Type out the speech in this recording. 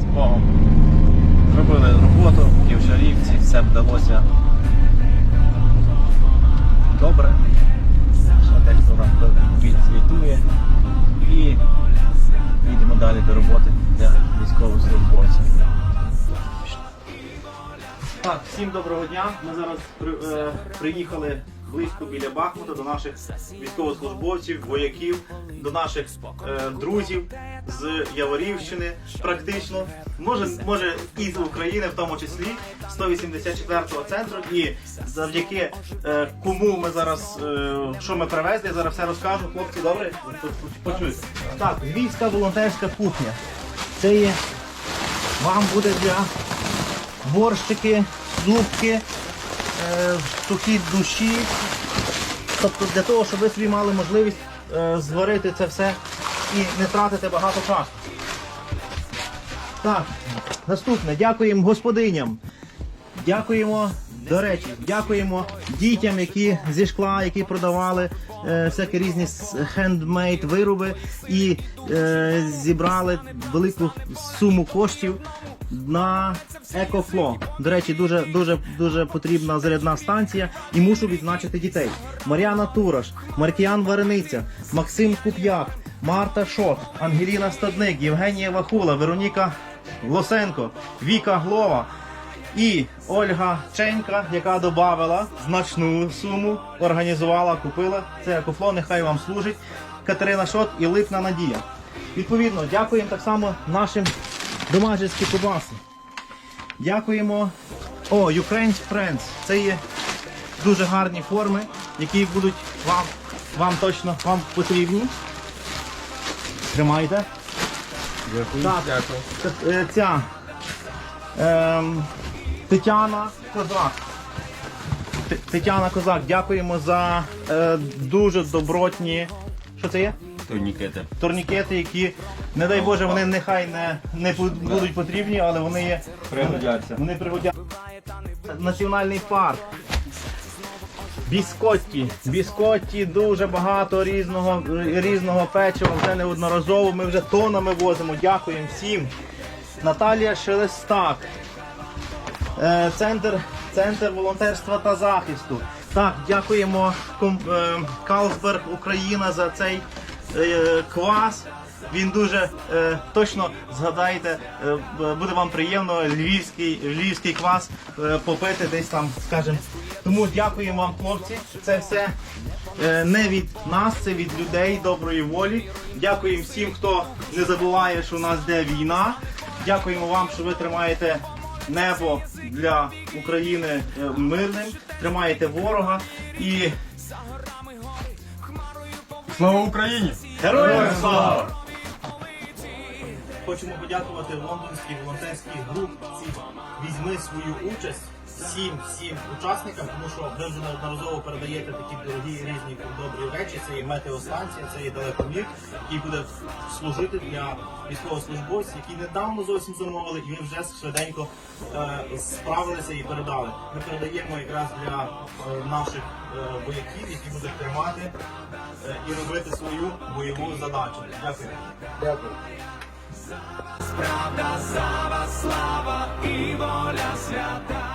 з Богом. Зробили роботу і в Ківшарівці, все вдалося добре. Дехто нам відзвітує. І їдемо далі до роботи для військовослужбовців. Так, всім доброго дня. Ми зараз при- е, приїхали близько біля Бахмута до наших військовослужбовців, вояків, до наших е, друзів з Яворівщини, практично. Може, може і з України, в тому числі 184-го центру. І завдяки е, кому ми зараз, е, що ми привезли, я зараз все розкажу. Хлопці, добре? Почуйте. Так, львівська волонтерська кухня. Це є вам буде для борщики, зубки, е, сухі душі. Тобто для того, щоб ви собі мали можливість зварити це все і не тратити багато часу. Так, наступне. Дякуємо господиням. Дякуємо, до речі, дякуємо дітям, які зі шкла, які продавали е, всякі різні хендмейд вироби і е, зібрали велику суму коштів на EcoFlow. До речі, дуже дуже дуже потрібна зарядна станція і мушу відзначити дітей. Мар'яна Тураш, Маркіян Варениця, Максим Куп'як, Марта Шот, Ангеліна Стадник, Євгенія Вахула, Вероніка Лосенко, Віка Глова. І Ольга Ченька, яка додавала значну суму, організувала, купила. Це екофло, нехай вам служить. Катерина Шот і Липна Надія. Відповідно, дякуємо так само нашим домашні кубаси. Дякуємо. О, Ukraine's Friends. Це є дуже гарні форми, які будуть вам, вам точно вам потрібні. Тримайте. Дякую. Так. Дякую. Е, Ця ем, Тетяна Козак. Тетяна Козак, дякуємо за е, дуже добротні. Що це є? Турнікети. Турнікети, які, не дай Боже, вони нехай не, не будуть потрібні, але вони є. Пригодяться. Вони пригодяться. Національний парк. Біскотті. Біскотті дуже багато різного, різного печива, вже неодноразово. Ми вже тонами возимо. Дякуємо всім. Наталія Шелестак. Е, Центр, центр волонтерства та захисту. Так, дякуємо е, Калсберг Україна за цей квас. Він дуже е, точно згадаєте, е, буде вам приємно львівський, львівський квас е, попити десь там, скажімо. Тому дякуємо вам, хлопці. Це все е, не від нас, це від людей доброї волі. Дякуємо всім, хто не забуває, що у нас йде війна. Дякуємо вам, що ви тримаєте небо для України е, мирним, тримаєте ворога і Слава Україні! героям слава! Хочемо подякувати лондонській волонтерській групі. Візьми свою участь всім всім учасникам, тому що ви вже неодноразово передаєте такі дорогі різні добрі речі. Це і метеостанція, це і далекомір, який буде служити для військовослужбовців, які недавно зовсім замовили, і ми вже швиденько е, справилися і передали. Ми передаємо якраз для е, наших е, вояків, які будуть тримати е, і робити свою бойову задачу. Дякую. Дякую. Правда, слава, слава і воля свята.